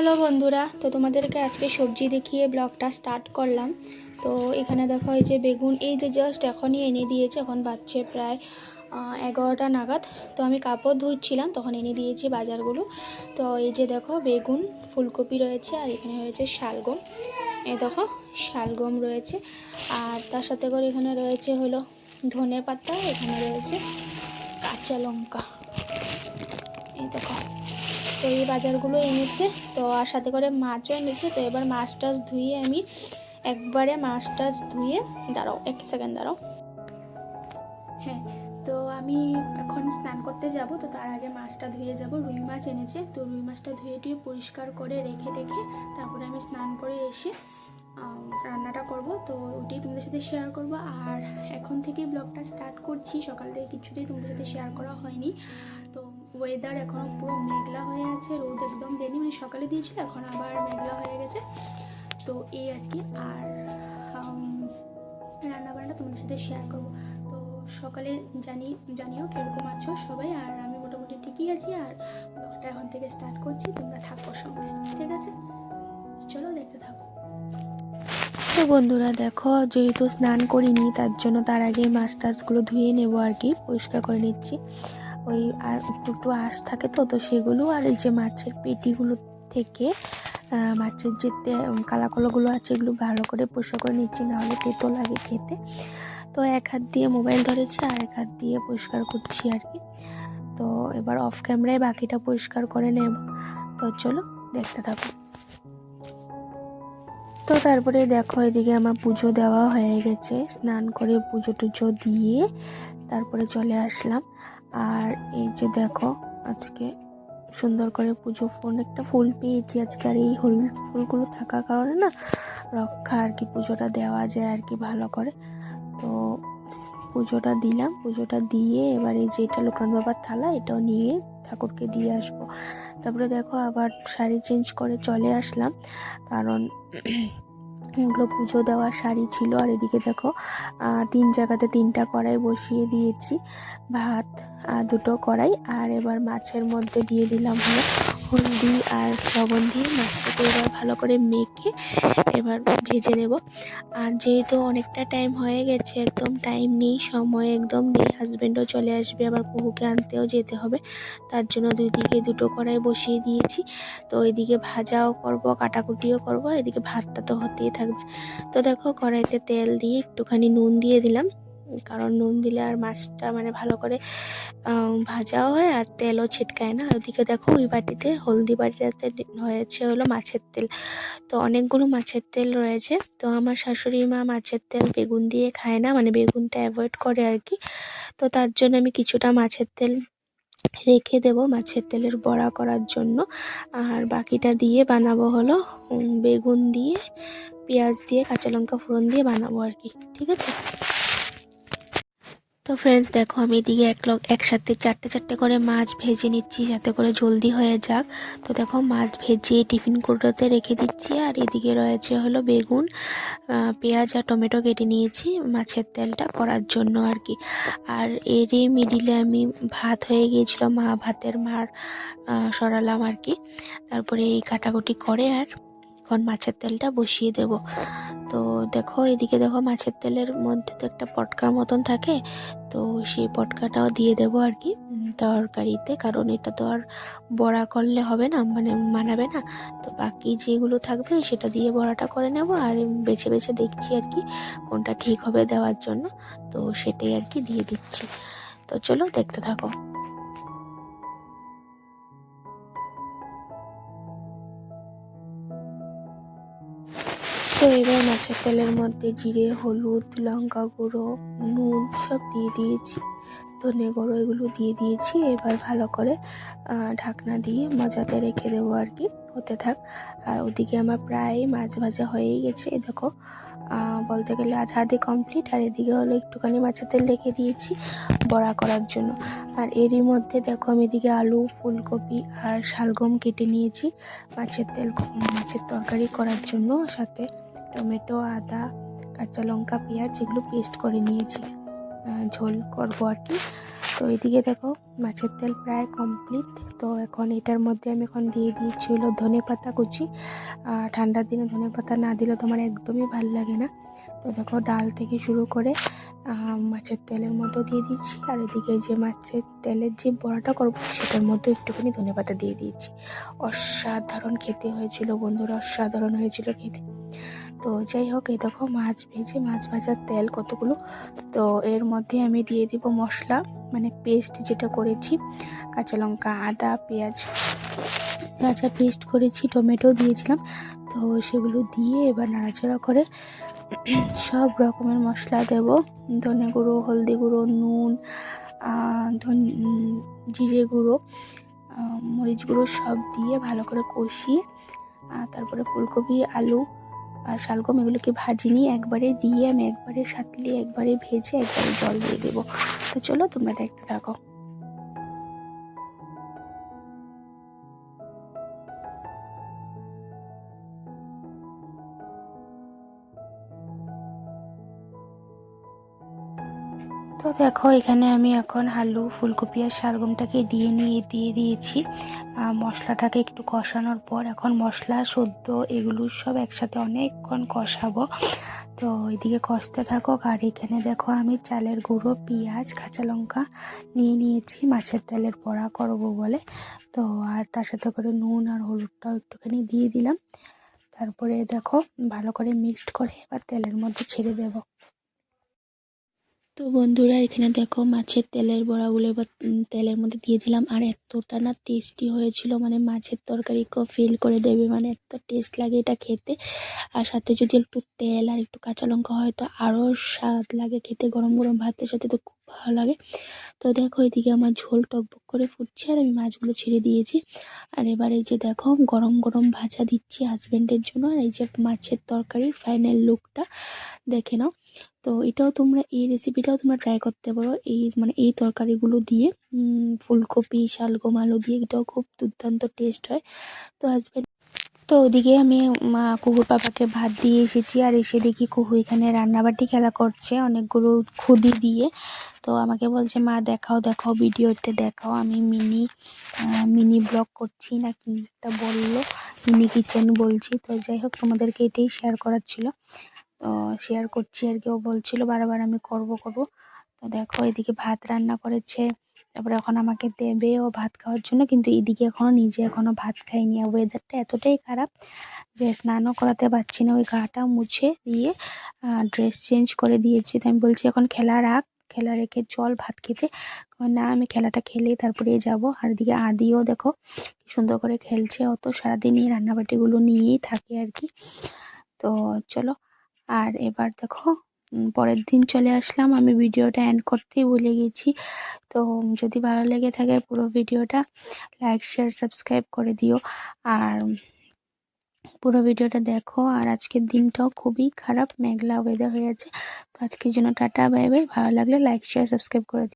Hello বন্ধুরা, তো তোমাদেরকে আজকে সবজি দেখিয়ে ব্লগটা স্টার্ট করলাম। তো এখানে দেখো এই যে বেগুন, এই যে জাস্ট এখনই এনে দিয়েছে, এখন বাচ্চে প্রায় এগারোটা নাগাদ। তো আমি কাপড় ধুচ্ছিলাম, তখন এনে দিয়েছি বাজারগুলো। তো এই যে দেখো বেগুন, ফুলকপি রয়েছে, আর এখানে রয়েছে শালগম। এই দেখো শালগম রয়েছে, আর তার সাথে করে এখানে রয়েছে হলো ধনে পাতা এখানে রয়েছে কাঁচা লঙ্কা। এই দেখো। তো এই বাজারগুলো এনেছে। তো আর সাথে করে মাছও এনেছে। তো এবার মাছ টাছ ধুয়ে আমি একবারে মাছ টাছ ধুয়ে, দাঁড়াও এক সেকেন্ড দাঁড়াও। হ্যাঁ তো আমি এখন স্নান করতে যাব। তো তার আগে মাছটা ধুয়ে যাব। রুই মাছ এনেছে। তো রুই মাছটা ধুয়ে টুয়ে পরিষ্কার করে রেখে রেখে তারপরে আমি স্নান করে এসে রান্নাটা করব। তো ওটাই তোমাদের সাথে শেয়ার করব। আর এখন থেকেই ব্লগটা স্টার্ট করছি। সকাল থেকে কিছুতেই তোমাদের সাথে শেয়ার করা হয়নি। তো ওয়েদার এখন পুরো মেঘলা হয়ে আছে, রোদ একদম দেয়নি মানে সকালে দিয়েছিল, এখন আবার মেঘলা হয়ে গেছে। তো এই আর কি, আর রান্নাবান্না তোমাদের সাথে শেয়ার করব। তো সকালে জানি, জানিও কীরকম আছো সবাই, আর আমি মোটামুটি ঠিকই আছি, আর ব্লগটা এখন থেকে স্টার্ট করছি, তোমরা থাকো সঙ্গে, ঠিক আছে? চলো দেখতে থাকো। তো বন্ধুরা দেখো, যেহেতু স্নান করিনি, তার জন্য তার আগে মাছ টাছগুলো ধুয়ে নেব আর কি, পরিষ্কার করে নিচ্ছি। ওই আর একটু একটু আঁশ থাকে তো তো সেগুলো আর এই যে মাছের পেটিগুলো থেকে মাছের যে কালাকলাগুলো আছে এগুলো ভালো করে পরিষ্কার করে নিচ্ছি, নাহলে তেতো লাগে খেতে। তো এক হাত দিয়ে মোবাইল ধরেছি আর এক হাত দিয়ে পরিষ্কার করছি আর কি। তো এবার অফ ক্যামেরায় বাকিটা পরিষ্কার করে নেব। তো চলো দেখতে থাকো। তো তারপরে দেখো এদিকে আমার পুজো দেওয়া হয়ে গেছে। স্নান করে পুজো টুজো দিয়ে তারপরে চলে আসলাম। আর এই যে দেখো, আজকে সুন্দর করে পুজো ফোন একটা ফুল পেয়েছি আজকে। আর এই হলুদ ফুলগুলো থাকার কারণে না রক্ষা আর কি পুজোটা দেওয়া যায় আর কি ভালো করে। তো পুজোটা দিলাম। পুজোটা দিয়ে এবার এই যে এটা লোকনাথ বাবার থালা, এটাও নিয়ে ঠাকুরকে দিয়ে আসব। তারপরে দেখো আবার শাড়ি চেঞ্জ করে চলে আসলাম। কারণ ওগুলো পুজো দেওয়ার শাড়ি ছিল আর এদিকে দেখো তিন জায়গাতে তিনটা কড়াই বসিয়ে দিয়েছি, ভাত দুটো কড়াই আর এবার মাছের মধ্যে দিয়ে দিলাম হলো হলদি আর লবণ দিয়ে মাছটাকে এবার ভালো করে মেখে এবার ভেজে নেব। আর যেহেতু অনেকটা টাইম হয়ে গেছে, একদম টাইম নেই, সময় একদম নেই হাজব্যান্ডও চলে আসবে, আবার কুকুকে আনতেও যেতে হবে। তার জন্য দুই দিকে দুটো কড়াই বসিয়ে দিয়েছি। তো এদিকে ভাজাও করব, কাটাকুটিও করব এদিকে ভাতটা তো হতেই থাকবে। তো দেখো কড়াইতে তেল দিয়ে একটুখানি নুন দিয়ে দিলাম। কারণ নুন দিলে আর মাছটা মানে ভালো করে ভাজাও হয় আর তেলও ছিটকায় না। আর ওদিকে দেখো ওই বাটিতে হলদি বাটিটাতে হয়েছে হলো মাছের তেল। তো অনেকগুলো মাছের তেল রয়েছে। তো আমার শাশুড়ি মা মাছের তেল বেগুন দিয়ে খায় না মানে বেগুনটা অ্যাভয়েড করে আর কি। তো তার জন্য আমি কিছুটা মাছের তেল রেখে দেব মাছের তেলের বড়া করার জন্য। আর বাকিটা দিয়ে বানাবো হলো বেগুন দিয়ে, পেঁয়াজ দিয়ে, কাঁচা লঙ্কা ফোড়ন দিয়ে বানাবো আর কি। ঠিক আছে? তো ফ্রেন্ডস দেখো আমি এদিকে এক একসাথে চারটে চারটে করে মাছ ভেজে নিচ্ছি, যাতে করে জলদি হয়ে যাক। তো দেখো মাছ ভেজে টিফিন কৌটোতে রেখে দিচ্ছি, আর এদিকে রয়েছে হলো বেগুন পেঁয়াজ আর টমেটো কেটে নিয়েছি মাছের তেলটা করার জন্য আর কি আর এরই মিডিলে আমি ভাত হয়ে গিয়েছিল, মা ভাতের মার সরালাম আর কি তারপরে এই কাটাকুটি করে আর এখন মাছের তেলটা বসিয়ে দেব। তো দেখো, এদিকে দেখো মাছের তেলের মধ্যে তো একটা পটকার মতন থাকে, তো সেই পটকাটাও দিয়ে দেব আর কি তরকারিতে। কারণ এটা তো আর বড়া করলে হবে না মানে মানাবে না। তো বাকি যেগুলো থাকবে সেটা দিয়ে বড়াটা করে নেব আর বেছে বেছে দেখছি আর কি কোনটা ঠিক হবে দেওয়ার জন্য। তো সেটাই আর কি দিয়ে দিচ্ছি। তো চলো দেখতে থাকো। তো এবার মাছের তেলের মধ্যে জিরে, হলুদ, লঙ্কা গুঁড়ো, নুন সব দিয়ে দিয়েছি। ধনে গুঁড়ো এগুলো দিয়ে দিয়েছি। এবার ভালো করে ঢাকনা দিয়ে মজাতে রেখে দেবো আর কি। হতে থাক। আর ওদিকে আমার প্রায় মাছ ভাজা হয়েই গেছে। দেখো বলতে গেলে আধা আধি কমপ্লিট আর এদিকে হলো একটুখানি মাছের তেল রেখে দিয়েছি বড়া করার জন্য। আর এরই মধ্যে দেখো আমি এদিকে আলু, ফুলকপি আর শালগম কেটে নিয়েছি মাছের তেল, মাছের তরকারি করার জন্য সাথে। টমেটো, আদা, কাঁচা লঙ্কা, পেঁয়াজ এগুলো পেস্ট করে নিয়েছি। ঝোল করব আর কি। তো এদিকে দেখো, মাছের তেল প্রায় কমপ্লিট তো এখন এটার মধ্যে আমি এখন দিয়ে দিয়েছি হলো ধনে পাতা কুচি। ঠান্ডার দিনে ধনে পাতা না দিলে তোমার একদমই ভালো লাগে না। তো দেখো, ডাল থেকে শুরু করে মাছের তেলের মধ্যে দিয়ে দিচ্ছি আর এদিকে যে মাছের তেলের যে বড়াটা করব, সেটার মধ্যে একটুখানি ধনে পাতা দিয়ে দিয়েছি। অসাধারণ খেতে হয়েছিল বন্ধুরা, অসাধারণ হয়েছিল খেতে। তো যাই হোক, এই দেখো মাছ ভেজে, মাছ ভাজার তেল কতগুলো? তো এর মধ্যে আমি দিয়ে দিব মশলা মানে পেস্ট যেটা করেছি, কাঁচা লঙ্কা, আদা, পেঁয়াজ। কাঁচা পেস্ট করেছি, টমেটো দিয়েছিলাম। তো সেগুলো দিয়ে এবার নাড়াচাড়া করে সব রকমের মশলা দেব। ধনে গুঁড়ো, হলদি গুঁড়ো, নুন ধন জিরে গুঁড়ো মরিচ গুঁড়ো সব দিয়ে ভালো করে কষিয়ে তারপরে ফুলকপি, আলু আর শালগম এগুলোকে ভাজিনি একবারে দিয়ে আমি একবারে সাতলি একবারে ভেজে একবারে জল দিয়ে দেবো। তো চলো তোমরা দেখতে থাকো। তো দেখো, এখানে আমি এখন আলু, ফুলকপি আর শালগমটাকে দিয়ে নিয়ে, দিয়ে দিয়েছি। মশলাটাকে একটু কষানোর পর এখন মশলা, সদ্য এগুলো সব একসাথে অনেকক্ষণ কষাবো। তো এদিকে কষতে থাকো আর এখানে দেখো আমি চালের গুঁড়ো, পেঁয়াজ, কাঁচা লঙ্কা নিয়ে নিয়েছি। মাছের তেলের বড়া করব বলে। তো আর তার সাথে করে নুন আর হলুদটাও একটুখানি দিয়ে দিলাম। তারপরে দেখো ভালো করে মিক্সড করে এবার তেলের মধ্যে ছেড়ে দেবো। তো বন্ধুরা, এখানে দেখো মাছের তেলের বড়াগুলো এবার তেলের মধ্যে দিয়ে দিলাম। আর এতটা না টেস্টি হয়েছিল মানে মাছের তরকারিকেও ফিল করে দেবে মানে এত টেস্ট লাগে এটা খেতে। আর সাথে যদি একটু তেল আর একটু কাঁচা লঙ্কা হয়, তো আরও স্বাদ লাগে খেতে। গরম গরম ভাতের সাথে তো ভালো লাগে। তো দেখো এদিকে আমার ঝোল টকবক করে ফুটছে আর আমি মাছগুলো ছেড়ে দিয়েছি। আর এবার এই যে দেখো গরম গরম ভাজা দিচ্ছি হাজব্যান্ডের জন্য। আর এই যে মাছের তরকারির ফাইনাল লুকটা দেখে নাও। তো এটাও তোমরা এই রেসিপিটাও তোমরা ট্রাই করতে পারো। এই মানে এই তরকারিগুলো দিয়ে ফুলকপি, শালগম, আলু দিয়ে এটাও খুব দুর্দান্ত টেস্ট হয়। তো হাজব্যান্ড তো ওদিকে আমি মা কুকুর পাপাকে ভাত দিয়ে এসেছি আর এসে দেখি কুকু এখানে রান্নাবাটি খেলা করছে অনেকগুলো খুদি দিয়ে। তো আমাকে বলছে, মা, দেখাও দেখাও, ভিডিওতে দেখাও। আমি মিনি মিনি ব্লগ করছি না কি একটা বলল, মিনি কিচেন বলছি। তো যাই হোক, তোমাদেরকে এটাই শেয়ার করার ছিল। তো শেয়ার করছি আর কি। ও বলছিল, বারবার আমি করব করব। তো দেখো, এদিকে ভাত রান্না করেছে। তারপরে এখন আমাকে দেবে ও ভাত খাওয়ার জন্য, কিন্তু এদিকে এখনও নিজে এখনও ভাত খাইনি। আর ওয়েদারটা এতটাই খারাপ যে স্নানও করাতে পারছি না। ওই গাটা মুছে দিয়ে ড্রেস চেঞ্জ করে দিয়েছি। তো আমি বলছি, এখন খেলা রাখ। খেলা রেখে চল ভাত খেতে। না, আমি খেলাটা খেলেই তারপরে যাব। আর এদিকে আদিও দেখো সুন্দর করে খেলছে। অত সারাদিন এই রান্নাবাটিগুলো নিয়েই থাকে আর কি। তো চলো আর এবার দেখো পরের দিন চলে আসলাম। আমি ভিডিওটা এন্ড করতেই ভুলে গেছি। তো যদি ভালো লেগে থাকে পুরো ভিডিওটা লাইক শেয়ার সাবস্ক্রাইব করে দিও। আর পুরো ভিডিওটা দেখো। আর আজকের দিনটাও খুবই খারাপ, মেঘলা ওয়েদার হয়ে আছে। তো আজকের জন্য টাটা বাই বাই ভালো লাগলে লাইক শেয়ার সাবস্ক্রাইব করে দিও।